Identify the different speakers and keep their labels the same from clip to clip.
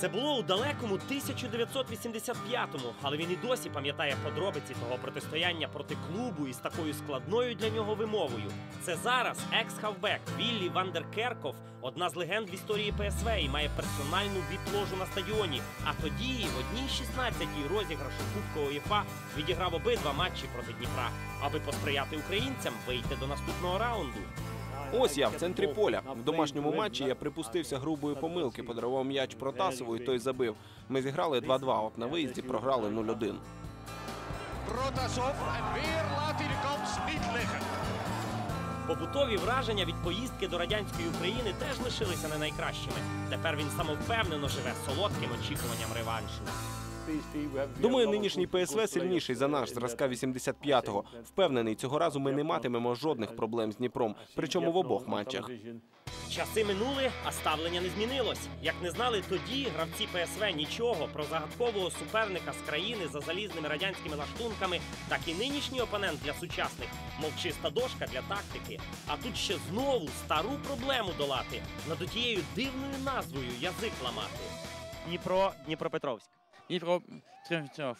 Speaker 1: Це було у далекому 1985-му, але він і досі пам'ятає подробиці того протистояння проти клубу із такою складною для нього вимовою. Це зараз екс-хавбек Віллі Вандеркерков, одна з легенд в історії ПСВ і має персональну віп-ложу на стадіоні. А тоді в одній 16-й розіграшу Кубка УЄФА відіграв обидва матчі проти Дніпра, аби посприяти українцям вийти до наступного раунду.
Speaker 2: Ось я в центрі поля. В домашньому матчі я припустився грубої помилки, подарував м'яч Протасову, і той забив. Ми зіграли 2-2, от на виїзді програли 0-1.
Speaker 3: Protasov en weer laat hij de kans niet liggen.
Speaker 1: Побутові враження від поїздки до радянської України теж лишилися не найкращими. Тепер він самовпевнено живе солодким очікуванням реваншу.
Speaker 2: Думаю, нинішній ПСВ сильніший за наш зразка 85-го. Впевнений, цього разу ми не матимемо жодних проблем з Дніпром, причому в обох матчах.
Speaker 1: Часи минули, а ставлення не змінилось. Як не знали тоді, гравці ПСВ нічого про загадкового суперника з країни за залізними радянськими лаштунками, так і нинішній опонент для сучасних, мов чиста дошка для тактики. А тут ще знову стару проблему долати над отією дивною назвою язик ламати. Дніпро, Дніпропетровськ.
Speaker 4: Дніпро Дніпро.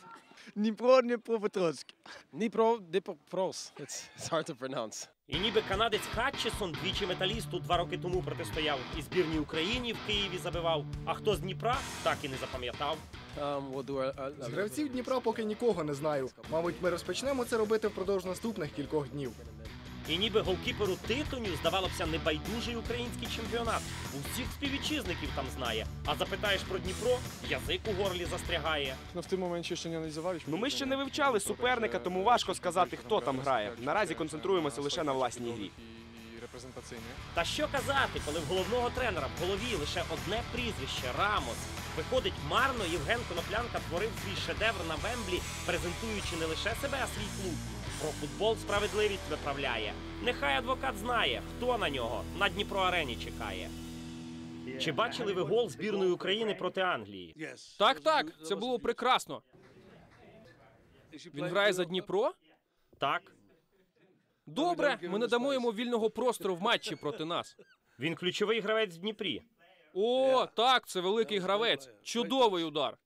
Speaker 5: Dnipro, Dnipropetrovsk. Dnipro, Dnipropetrovsk. It's, it's hard to pronounce.
Speaker 1: І ніби канадець Хатчесон двічі металісту два роки тому протистояв і збірній Україні в Києві забивав. А хто з Дніпра, так і не запам'ятав.
Speaker 5: Um, a,
Speaker 6: З гравців Дніпра поки нікого не знаю. Мабуть, ми розпочнемо це робити впродовж наступних кількох днів.
Speaker 1: І ніби голкіперу Титоню здавалося небайдужий український чемпіонат. Усіх співвітчизників там знає. А запитаєш про Дніпро, язик у горлі застрягає.
Speaker 7: No w tym momencie jeszcze nie analizowaliśmy.
Speaker 2: Ну ми ще не вивчали суперника, тому важко сказати, хто там грає. Наразі концентруємося лише на власній грі.
Speaker 1: Та що казати, коли в головного тренера в голові лише одне прізвище Рамос. Виходить, марно Євген Коноплянка творив свій шедевр на Вемблі, презентуючи не лише себе, а свій клуб. Про футбол справедливість виправляє. Нехай адвокат знає, хто на нього на Дніпро арені чекає. Чи бачили ви гол збірної України проти Англії?
Speaker 8: Так, так, це було прекрасно. Він грає за Дніпро?
Speaker 1: Так.
Speaker 8: Добре, ми не дамо йому вільного простору в матчі проти нас.
Speaker 1: Він ключовий гравець в Дніпрі.
Speaker 8: О, так, це великий гравець. Чудовий удар.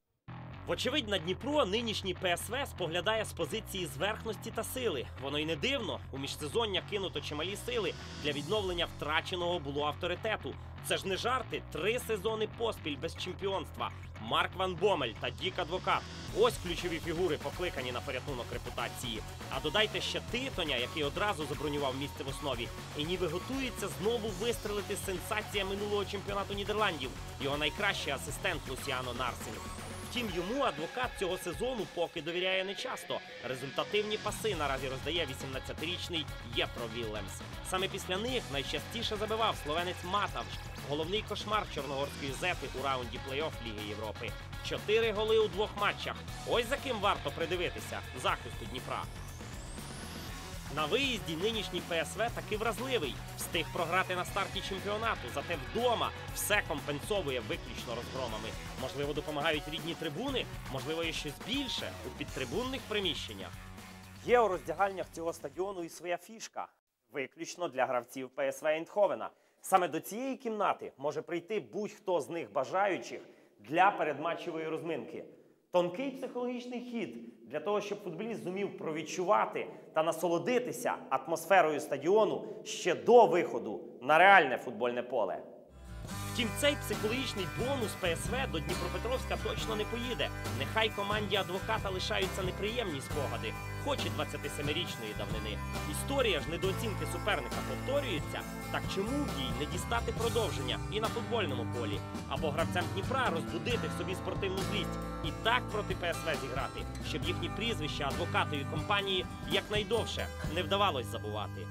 Speaker 1: Вочевидь, на Дніпро нинішній ПСВ споглядає з позиції зверхності та сили. Воно й не дивно. У міжсезоння кинуто чималі сили для відновлення втраченого було авторитету. Це ж не жарти. Три сезони поспіль без чемпіонства. Марк Ван Бомель та Дік Адвокат. Ось ключові фігури покликані на порятунок репутації. А додайте ще Титоня, який одразу забронював місце в основі, і ніби готується знову вистрелити сенсація минулого чемпіонату Нідерландів. Його найкращий асистент Лусіано Нарсинг. Втім, йому адвокат цього сезону поки довіряє нечасто. Результативні паси наразі роздає 18-річний Єтро Віллемс. Саме після них найчастіше забивав словенець Матавч, головний кошмар чорногорської зети у раунді плей-офф Ліги Європи. Чотири голи у двох матчах. Ось за ким варто придивитися захисту Дніпра. На виїзді нинішній ПСВ таки вразливий. Встиг програти на старті чемпіонату, зате вдома все компенсовує виключно розгромами. Можливо, допомагають рідні трибуни, можливо, є щось більше у підтрибунних приміщеннях. Є у роздягальнях цього стадіону і своя фішка, виключно для гравців ПСВ Ейндховена. Саме до цієї кімнати може прийти будь-хто з них бажаючих для передматчевої розминки. Тонкий психологічний хід для того, щоб футболіст зумів провідчувати та насолодитися атмосферою стадіону ще до виходу на реальне футбольне поле. Втім, цей психологічний бонус ПСВ до Дніпропетровська точно не поїде. Нехай команді адвоката лишаються неприємні спогади, хоч і 27-річної давнини. Історія ж недооцінки суперника повторюється. Так чому б їй не дістати продовження і на футбольному полі? Або гравцям Дніпра розбудити в собі спортивну злість і так проти ПСВ зіграти, щоб їхні прізвища адвокатові компанії якнайдовше не вдавалось забувати.